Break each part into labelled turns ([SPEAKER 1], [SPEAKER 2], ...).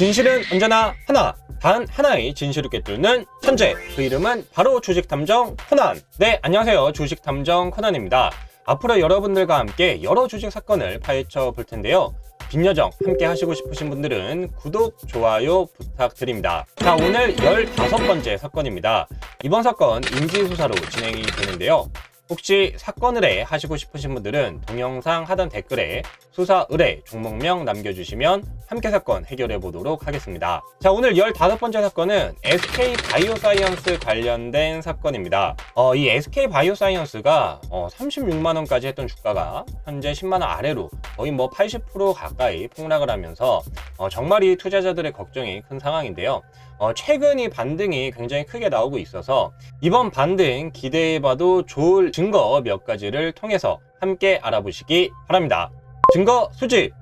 [SPEAKER 1] 진실은 언제나 하나. 단 하나의 진실을 꿰뚫는 천재. 그 이름은 바로 주식탐정 코난. 네, 안녕하세요. 주식탐정 코난입니다. 앞으로 여러분들과 함께 여러 주식 사건을 파헤쳐 볼 텐데요. 빈여정 함께 하시고 싶으신 분들은 구독, 좋아요 부탁드립니다. 자, 오늘 15번째 사건입니다. 이번 사건 인지수사로 진행이 되는데요. 혹시 사건 의뢰 하시고 싶으신 분들은 동영상 하단 댓글에 수사 의뢰 종목명 남겨주시면 함께 사건 해결해 보도록 하겠습니다. 자, 오늘 15번째 사건은 SK 바이오사이언스 관련된 사건입니다. 어, 이 SK 바이오사이언스가 어, 36만원까지 했던 주가가 현재 10만원 아래로 거의 뭐 80% 가까이 폭락을 하면서 어, 정말 이 투자자들의 걱정이 큰 상황인데요. 어, 최근 이 반등이 굉장히 크게 나오고 있어서 이번 반등 기대해봐도 좋을 증거 몇 가지를 통해서 함께 알아보시기 바랍니다. 증거 수집!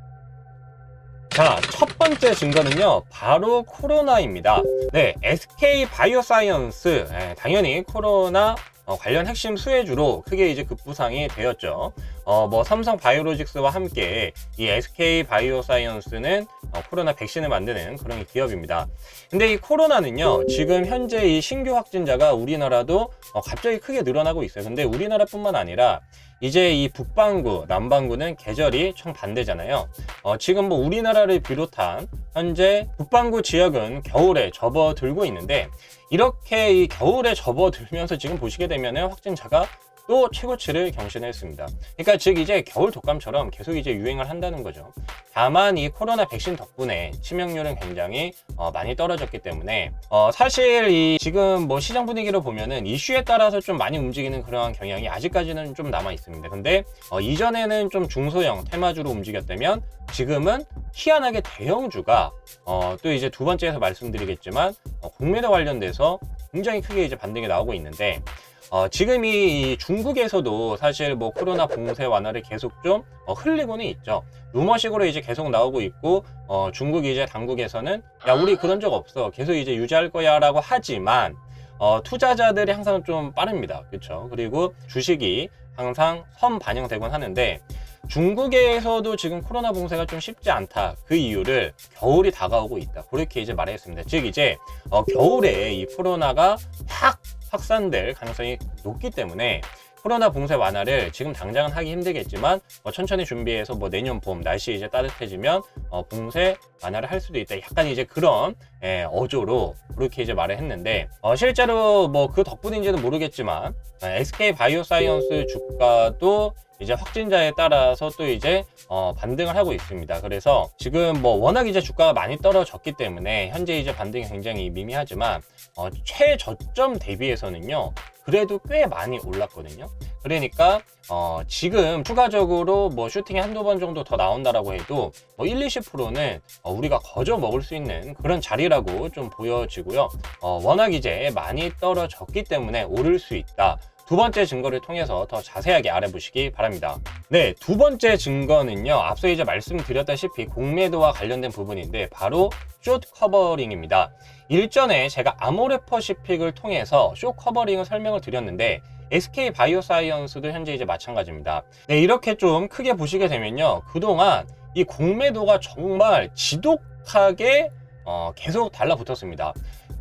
[SPEAKER 1] 자, 첫 번째 증거는요, 바로 코로나입니다. 네, SK 바이오사이언스, 예, 당연히 코로나 어, 관련 핵심 수혜주로 크게 이제 급부상이 되었죠. 어, 뭐 삼성 바이오로직스와 함께 이 SK 바이오사이언스는 어, 코로나 백신을 만드는 그런 기업입니다. 근데 이 코로나는요, 지금 현재 이 신규 확진자가 우리나라도 어, 갑자기 크게 늘어나고 있어요. 근데 우리나라뿐만 아니라 이제 이 북반구, 남반구는 계절이 정반대잖아요. 어, 지금 뭐 우리나라를 비롯한 현재 북반구 지역은 겨울에 접어들고 있는데 이렇게 이 겨울에 접어들면서 지금 보시게 되면 확진자가 또 최고치를 경신했습니다. 그러니까 즉 이제 겨울 독감처럼 계속 이제 유행을 한다는 거죠. 다만 이 코로나 백신 덕분에 치명률은 굉장히 어, 많이 떨어졌기 때문에 어, 사실 이 지금 뭐 시장 분위기를 보면은 이슈에 따라서 좀 많이 움직이는 그러한 경향이 아직까지는 좀 남아 있습니다. 근데 어, 이전에는 좀 중소형 테마주로 움직였다면 지금은 희한하게 대형주가 어, 또 이제 두 번째에서 말씀드리겠지만 어, 공매도 관련돼서 굉장히 크게 이제 반등이 나오고 있는데 어, 지금 이 중국에서도 사실 뭐 코로나 봉쇄 완화를 계속 좀 어, 흘리고는 있죠. 루머식으로 이제 계속 나오고 있고 어, 중국 이제 당국에서는 야 우리 그런 적 없어 계속 이제 유지할 거야라고 하지만 어, 투자자들이 항상 좀 빠릅니다. 그렇죠. 그리고 주식이 항상 선 반영되곤 하는데 중국에서도 지금 코로나 봉쇄가 좀 쉽지 않다. 그 이유를 겨울이 다가오고 있다. 그렇게 이제 말했습니다. 즉 이제 어, 겨울에 이 코로나가 확 확산될 가능성이 높기 때문에 코로나 봉쇄 완화를 지금 당장은 하기 힘들겠지만 어, 천천히 준비해서 뭐 내년 봄 날씨 이제 따뜻해지면 어, 봉쇄 완화를 할 수도 있다. 약간 이제 그런 예, 어조로 그렇게 이제 말을 했는데 어, 실제로 뭐 그 덕분인지는 모르겠지만 어, SK 바이오사이언스 주가도 이제 확진자에 따라서 또 이제 어, 반등을 하고 있습니다. 그래서 지금 뭐 워낙 이제 주가가 많이 떨어졌기 때문에 현재 이제 반등이 굉장히 미미하지만 어, 최저점 대비해서는요. 그래도 꽤 많이 올랐거든요. 그러니까 어, 지금 추가적으로 뭐 슈팅이 한두 번 정도 더 나온다라고 해도 뭐 1, 20%는 어, 우리가 거저 먹을 수 있는 그런 자리라고 좀 보여지고요. 어, 워낙 이제 많이 떨어졌기 때문에 오를 수 있다. 두 번째 증거를 통해서 더 자세하게 알아보시기 바랍니다. 네, 두 번째 증거는요. 앞서 이제 말씀드렸다시피 공매도와 관련된 부분인데 바로 숏 커버링입니다. 일전에 제가 아모레퍼시픽을 통해서 숏 커버링을 설명을 드렸는데 SK 바이오사이언스도 현재 이제 마찬가지입니다. 네, 이렇게 좀 크게 보시게 되면요. 그동안 이 공매도가 정말 지독하게 어, 계속 달라붙었습니다.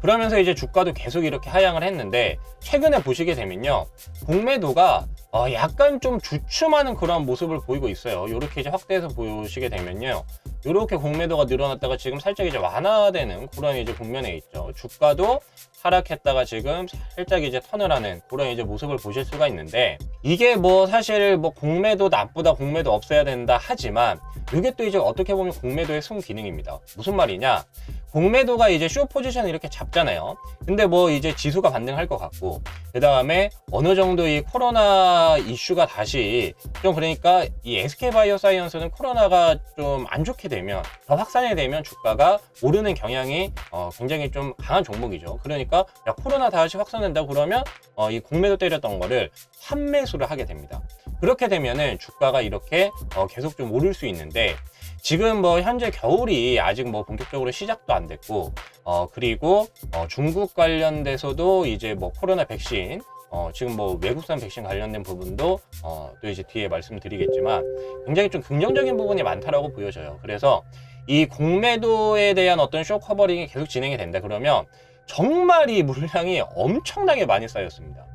[SPEAKER 1] 그러면서 이제 주가도 계속 이렇게 하향을 했는데 최근에 보시게 되면요. 공매도가 어 약간 좀 주춤하는 그런 모습을 보이고 있어요. 이렇게 이제 확대해서 보시게 되면요. 이렇게 공매도가 늘어났다가 지금 살짝 이제 완화되는 그런 이제 국면에 있죠. 주가도 하락했다가 지금 살짝 이제 턴을 하는 그런 이제 모습을 보실 수가 있는데 이게 뭐 사실 뭐 공매도 나쁘다 공매도 없애야 된다 하지만 이게 또 이제 어떻게 보면 공매도의 순기능입니다. 무슨 말이냐? 공매도가 이제 쇼 포지션을 이렇게 잡잖아요. 근데 뭐 이제 지수가 반등할 것 같고, 그 다음에 어느 정도 이 코로나 이슈가 다시 좀 그러니까 이 SK 바이오 사이언스는 코로나가 좀 안 좋게 되면 더 확산이 되면 주가가 오르는 경향이 어 굉장히 좀 강한 종목이죠. 그러니까 야 코로나 다시 확산된다 그러면 어 이 공매도 때렸던 거를 환매수를 하게 됩니다. 그렇게 되면은 주가가 이렇게 어 계속 좀 오를 수 있는데 지금 뭐 현재 겨울이 아직 뭐 본격적으로 시작도 안 됐고 어 그리고 어 중국 관련돼서도 이제 뭐 코로나 백신 어, 지금 뭐 외국산 백신 관련된 부분도 어, 또 이제 뒤에 말씀드리겠지만 굉장히 좀 긍정적인 부분이 많다라고 보여져요. 그래서 이 공매도에 대한 어떤 쇼 커버링이 계속 진행이 된다 그러면 정말 이 물량이 엄청나게 많이 쌓였습니다.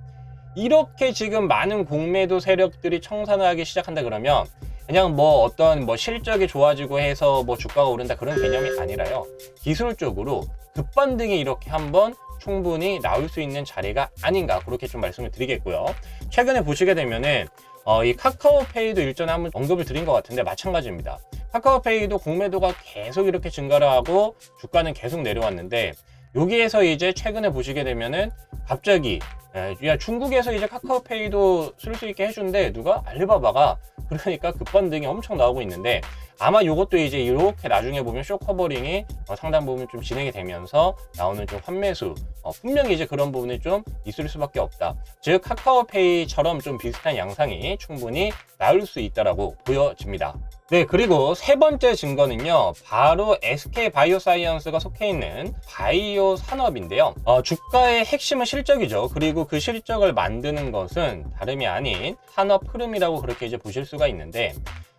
[SPEAKER 1] 이렇게 지금 많은 공매도 세력들이 청산하기 시작한다 그러면 그냥 뭐 어떤 뭐 실적이 좋아지고 해서 뭐 주가가 오른다 그런 개념이 아니라요. 기술적으로 급반등이 이렇게 한번 충분히 나올 수 있는 자리가 아닌가 그렇게 좀 말씀을 드리겠고요. 최근에 보시게 되면은 어, 이 카카오페이도 일전에 한번 언급을 드린 것 같은데 마찬가지입니다. 카카오페이도 공매도가 계속 이렇게 증가를 하고 주가는 계속 내려왔는데 여기에서 이제 최근에 보시게 되면은 갑자기 에, 야 중국에서 이제 카카오페이도 쓸 수 있게 해준대 누가 알리바바가 그러니까 급반등이 엄청 나오고 있는데 아마 이것도 이제 이렇게 나중에 보면 쇼 커버링이 어, 상당 부분 좀 진행이 되면서 나오는 좀 환매수 어, 분명히 이제 그런 부분이 좀 있을 수밖에 없다. 즉 카카오페이처럼 좀 비슷한 양상이 충분히 나올 수 있다라고 보여집니다. 네, 그리고 세 번째 증거는요, 바로 SK 바이오사이언스가 속해 있는 바이오 산업인데요. 어, 주가의 핵심은 실적이죠. 그리고 그 실적을 만드는 것은 다름이 아닌 산업 흐름이라고 그렇게 이제 보실 수가 있는데,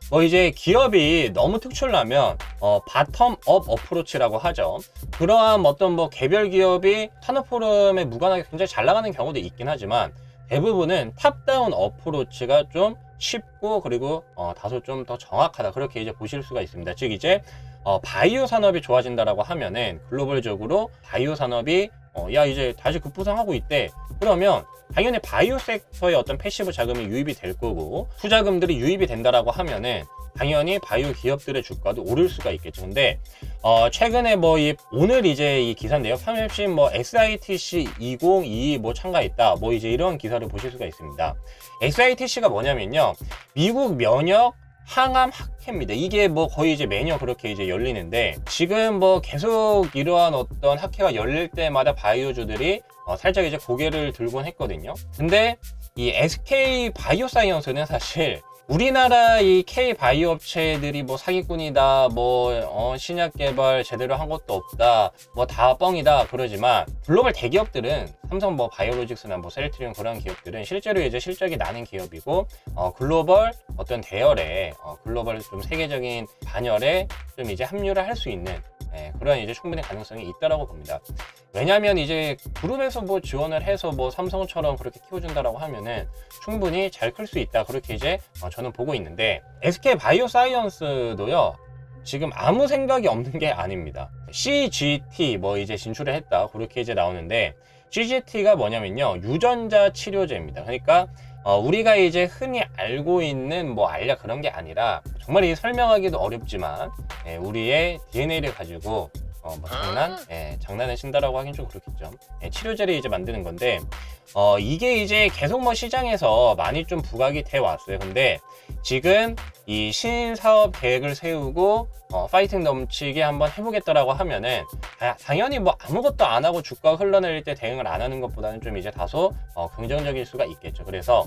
[SPEAKER 1] 뭐 이제 기업이 너무 특출나면 어, 바텀 업 어프로치라고 하죠. 그러한 어떤 뭐 개별 기업이 산업 흐름에 무관하게 굉장히 잘 나가는 경우도 있긴 하지만 대부분은 탑다운 어프로치가 좀 쉽고 그리고 어, 다소 좀 더 정확하다 그렇게 이제 보실 수가 있습니다. 즉 이제 어, 바이오 산업이 좋아진다라고 하면은 글로벌적으로 바이오 산업이 어, 야 이제 다시 급부상하고 있대. 그러면 당연히 바이오 섹터의 어떤 패시브 자금이 유입이 될 거고 투자금들이 유입이 된다라고 하면은 당연히 바이오 기업들의 주가도 오를 수가 있겠죠. 근데 어, 최근에 뭐 이 오늘 이제 이 기사인데요. 3일신 뭐 SITC 2022 뭐 참가했다. 뭐 이제 이런 기사를 보실 수가 있습니다. SITC가 뭐냐면요. 미국 면역 항암 학회입니다. 이게 뭐 거의 이제 매년 그렇게 이제 열리는데 지금 뭐 계속 이러한 어떤 학회가 열릴 때마다 바이오주들이 어 살짝 이제 고개를 들곤 했거든요. 근데 이 SK 바이오사이언스는 사실 우리나라 이 K 바이오 업체들이 뭐 사기꾼이다, 뭐 어, 신약 개발 제대로 한 것도 없다, 뭐 다 뻥이다 그러지만 글로벌 대기업들은 삼성 뭐 바이오로직스나 뭐 셀트리온 그런 기업들은 실제로 이제 실적이 나는 기업이고 어, 글로벌 어떤 대열에 어, 글로벌 좀 세계적인 반열에 좀 이제 합류를 할 수 있는 예, 그런 이제 충분히 가능성이 있다라고 봅니다. 왜냐하면 이제 그룹에서 뭐 지원을 해서 뭐 삼성처럼 그렇게 키워준다라고 하면은 충분히 잘 클 수 있다 그렇게 이제 어, 저는 보고 있는데 SK 바이오사이언스도요 지금 아무 생각이 없는 게 아닙니다. CGT 뭐 이제 진출을 했다 그렇게 이제 나오는데 CGT가 뭐냐면요 유전자 치료제입니다. 그러니까 어, 우리가 이제 흔히 알고 있는 뭐 알약 그런 게 아니라 정말 이 설명하기도 어렵지만 예, 우리의 DNA를 가지고 어, 뭐 장난? 예, 장난을 친다라고 하긴 좀 그렇겠죠. 예, 치료제를 이제 만드는 건데, 어, 이게 이제 계속 뭐 시장에서 많이 좀 부각이 돼 왔어요. 근데 지금 이 신사업 계획을 세우고, 어, 파이팅 넘치게 한번 해보겠다라고 하면은, 아, 당연히 뭐 아무것도 안 하고 주가 흘러내릴 때 대응을 안 하는 것보다는 좀 이제 다소 어, 긍정적일 수가 있겠죠. 그래서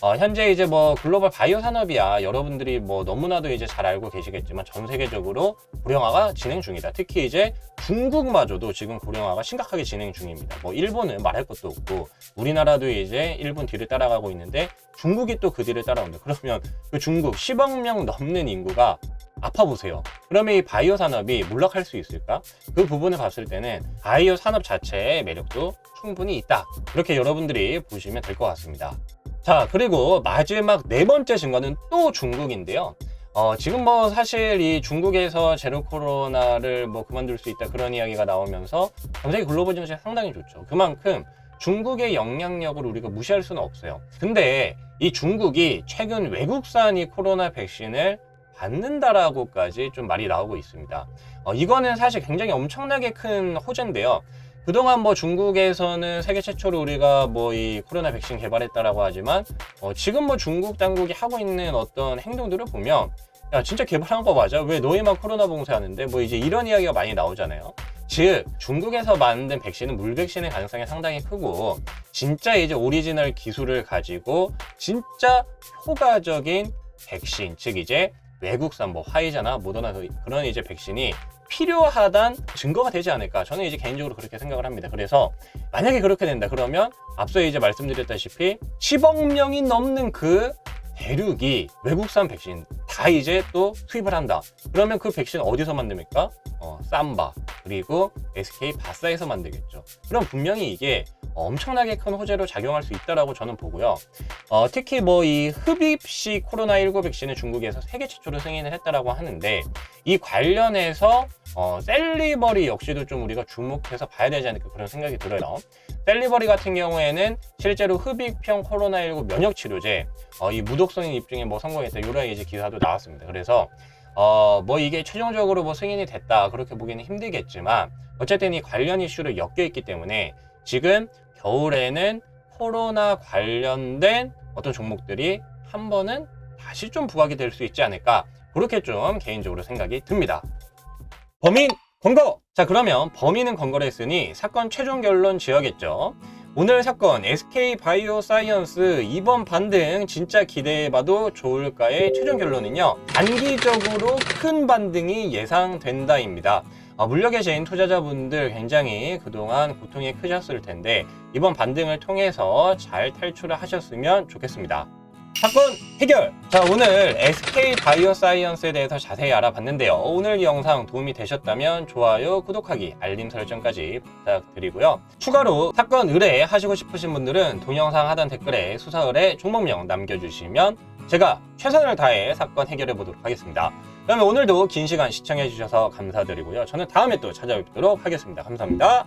[SPEAKER 1] 어, 현재 이제 뭐 글로벌 바이오 산업이야 여러분들이 뭐 너무나도 이제 잘 알고 계시겠지만 전 세계적으로 고령화가 진행 중이다. 특히 이제 중국마저도 지금 고령화가 심각하게 진행 중입니다. 뭐 일본은 말할 것도 없고 우리나라도 이제 일본 뒤를 따라가고 있는데 중국이 또 그 뒤를 따라온다. 그러면 그 중국 10억 명 넘는 인구가 아파 보세요. 그러면 이 바이오 산업이 몰락할 수 있을까? 그 부분을 봤을 때는 바이오 산업 자체의 매력도 충분히 있다. 이렇게 여러분들이 보시면 될 것 같습니다. 자, 그리고 마지막 네 번째 증거는 또 중국인데요. 어, 지금 뭐 사실 이 중국에서 제로 코로나를 뭐 그만둘 수 있다 그런 이야기가 나오면서 전 세계 글로벌 증시가 상당히 좋죠. 그만큼 중국의 영향력을 우리가 무시할 수는 없어요. 근데 이 중국이 최근 외국산 이 코로나 백신을 받는다라고까지 좀 말이 나오고 있습니다. 어, 이거는 사실 굉장히 엄청나게 큰 호재인데요. 그동안 뭐 중국에서는 세계 최초로 우리가 뭐 이 코로나 백신 개발했다라고 하지만 어 지금 뭐 중국 당국이 하고 있는 어떤 행동들을 보면 야 진짜 개발한 거 맞아? 왜 너희만 코로나 봉쇄하는데? 뭐 이제 이런 이야기가 많이 나오잖아요. 즉 중국에서 만든 백신은 물 백신의 가능성이 상당히 크고 진짜 이제 오리지널 기술을 가지고 진짜 효과적인 백신 즉 이제 외국산 뭐 화이자나 모더나 그- 그런 이제 백신이 필요하단 증거가 되지 않을까 저는 이제 개인적으로 그렇게 생각을 합니다 그래서 만약에 그렇게 된다 그러면 앞서 이제 말씀드렸다시피 10억 명이 넘는 그 대륙이 외국산 백신 다다 이제 또 수입을 한다. 그러면 그 백신 어디서 만듭니까? 어, 삼바 그리고 SK 바사에서 만들겠죠. 그럼 분명히 이게 엄청나게 큰 호재로 작용할 수 있다라고 저는 보고요. 어, 특히 뭐 이 흡입식 코로나19 백신을 중국에서 세계 최초로 승인을 했다라고 하는데 이 관련해서 어, 셀리버리 역시도 좀 우리가 주목해서 봐야 되지 않을까 그런 생각이 들어요. 셀리버리 같은 경우에는 실제로 흡입형 코로나19 면역 치료제 어, 이 무독성인 입증에 뭐 성공했다 이런 이제 기사도 나왔습니다. 그래서 어, 뭐 이게 최종적으로 뭐 승인이 됐다 그렇게 보기는 힘들겠지만 어쨌든 이 관련 이슈를 엮여 있기 때문에 지금 겨울에는 코로나 관련된 어떤 종목들이 한 번은 다시 좀 부각이 될 수 있지 않을까 그렇게 좀 개인적으로 생각이 듭니다. 범인 검거! 자 그러면 범인은 검거를 했으니 사건 최종 결론 지어야겠죠. 오늘 사건 SK 바이오 사이언스 이번 반등 진짜 기대해봐도 좋을까의 최종 결론은요. 단기적으로 큰 반등이 예상된다입니다. 어, 물려 계신 투자자분들 굉장히 그동안 고통이 크셨을 텐데 이번 반등을 통해서 잘 탈출을 하셨으면 좋겠습니다. 사건 해결! 자, 오늘 SK 바이오사이언스에 대해서 자세히 알아봤는데요. 오늘 이 영상 도움이 되셨다면 좋아요, 구독하기, 알림 설정까지 부탁드리고요. 추가로 사건 의뢰 하시고 싶으신 분들은 동영상 하단 댓글에 수사 의뢰 종목명 남겨주시면 제가 최선을 다해 사건 해결해 보도록 하겠습니다. 그러면 오늘도 긴 시간 시청해 주셔서 감사드리고요. 저는 다음에 또 찾아뵙도록 하겠습니다. 감사합니다.